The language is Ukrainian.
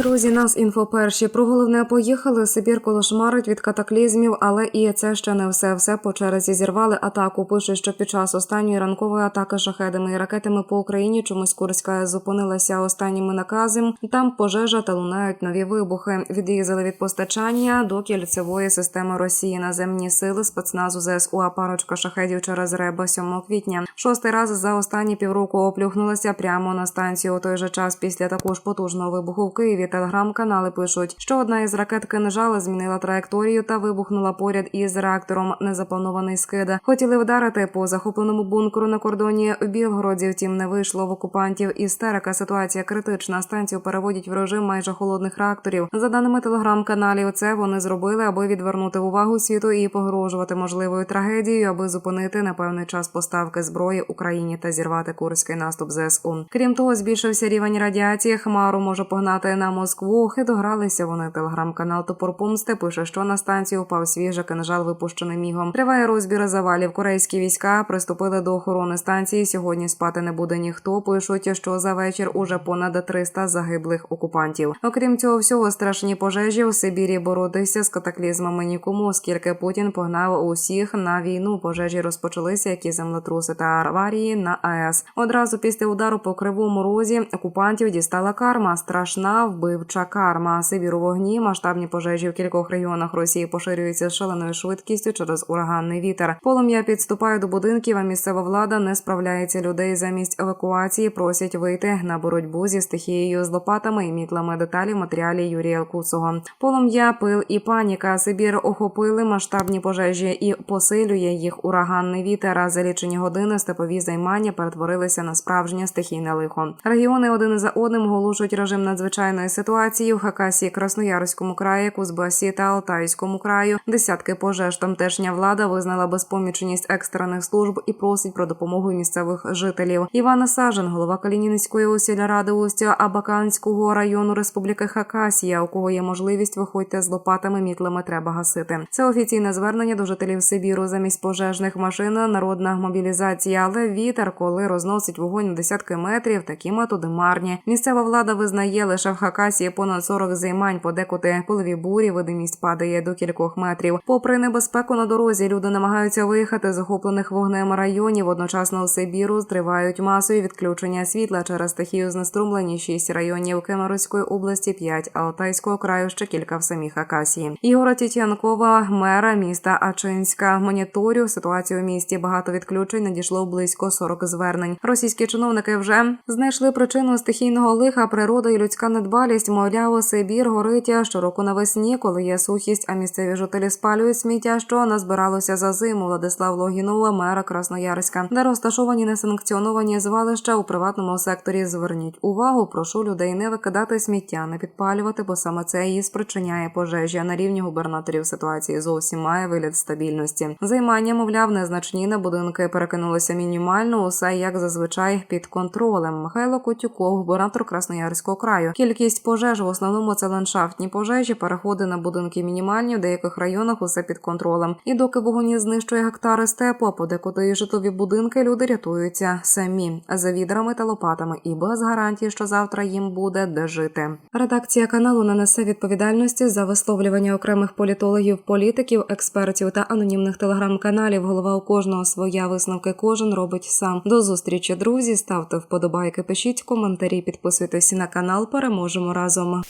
Друзі, нас інфо перші про головне поїхали. Сибір колошмарить від катаклізмів, але і це ще не все. Все по черзі зірвали атаку. Пише, що під час останньої ранкової атаки шахедами і ракетами по Україні чомусь Курська зупинилася останніми наказами. Там пожежа та лунають нові вибухи. Відрізали від постачання до кільцевої системи Росії наземні сили спецназу ЗСУ. Парочка шахедів через реба 7 квітня. Шостий раз за останні півроку оплюхнулася прямо на станцію. У той же час після також потужного вибуху в Києві телеграм-канали пишуть, що одна із ракет кинжала змінила траєкторію та вибухнула поряд із реактором незапланований скид. Хотіли вдарити по захопленому бункеру на кордоні в Білгороді. Втім, не вийшло в окупантів. Істерика ситуація критична. Станцію переводять в режим майже холодних реакторів. За даними телеграм-каналів, це вони зробили, аби відвернути увагу світу і погрожувати можливою трагедією, аби зупинити на певний час поставки зброї Україні та зірвати курський наступ ЗСУ. Крім того, збільшився рівень радіації. Хмару може погнати на Москву. Хидогралися вони. Телеграм-канал Топор Помсти пише, що на станцію впав свіжий кинжал, випущений мігом. Триває розбір завалів. Корейські війська приступили до охорони станції. Сьогодні спати не буде ніхто. Пишуть, що за вечір уже понад 300 загиблих окупантів. Окрім цього, всього страшні пожежі в Сибірі боротися з катаклізмами нікому, оскільки Путін погнав усіх на війну. Пожежі розпочалися, які землетруси та аварії на АЕС. Одразу після удару по кривому розі окупантів дістала карма. Страшна вбивча карма. Сибір у вогні. Масштабні пожежі в кількох регіонах Росії поширюються з шаленою швидкістю через ураганний вітер. Полум'я підступає до будинків, а місцева влада не справляється. Людей замість евакуації просять вийти на боротьбу зі стихією з лопатами і мітлами. Деталі в матеріалі Юрія Куцого. Полум'я, пил і паніка. Сибір охопили масштабні пожежі і посилює їх ураганний вітер. А за лічені години степові займання перетворилися на справжнє стихійне лихо. Регіони один за одним оголошують режим надзвичайної ситуації в Хакасії, Красноярському краї, Кузбасі та Алтайському краю. Десятки пожеж тамтешня влада визнала безпомічність екстрених служб і просить про допомогу місцевих жителів. Івана Сажен, голова Калінінської осільради Устя Абаканського району Республіки Хакасія, у кого є можливість виходьте з лопатами, мітлами треба гасити. Це офіційне звернення до жителів Сибіру замість пожежних машин. Народна мобілізація, але вітер, коли розносить вогонь десятки метрів, такі методи марні. Місцева влада визнає лише в Хакасії понад 40 займань, подекуди пилові бурі, видимість падає до кількох метрів. Попри небезпеку на дорозі, люди намагаються виїхати з захоплених вогнем районів. Одночасно у Сибіру тривають масові відключення світла через стихію знеструмлені шість районів Кемеровської області, п'ять Алтайського краю, ще кілька в самій Хакасії. Ігора Тітянкова, мера міста Ачинська, моніторю ситуацію у місті. Багато відключень надійшло близько 40 звернень. Російські чиновники вже знайшли причину стихійного лиха. Природа і людська недбалість. Мовляв, Сибір горить щороку навесні, коли є сухість, а місцеві жителі спалюють сміття, що назбиралося за зиму. Владислав Логінова, мера Красноярська, де розташовані несанкціоновані звалища у приватному секторі. Зверніть увагу, прошу людей не викидати сміття, не підпалювати, бо саме це і спричиняє пожежі. А на рівні губернаторів ситуації зовсім має вигляд стабільності. Займання, мовляв, незначні на будинки перекинулися мінімально. Усе як зазвичай під контролем. Михайло Котюков, губернатор Красноярського краю. Кількість пожеж в основному це ландшафтні пожежі, переходи на будинки мінімальні. В деяких районах усе під контролем. І доки вогоні знищує гектари степу, а подекуди і житлові будинки, люди рятуються самі за відрами та лопатами і без гарантії, що завтра їм буде де жити. Редакція каналу не несе відповідальності за висловлювання окремих політологів, політиків, експертів та анонімних телеграм-каналів. Голова у кожного своя висновки кожен робить сам. До зустрічі, друзі. Ставте вподобайки, пишіть коментарі, підписуйтесь на канал. Переможемо разом.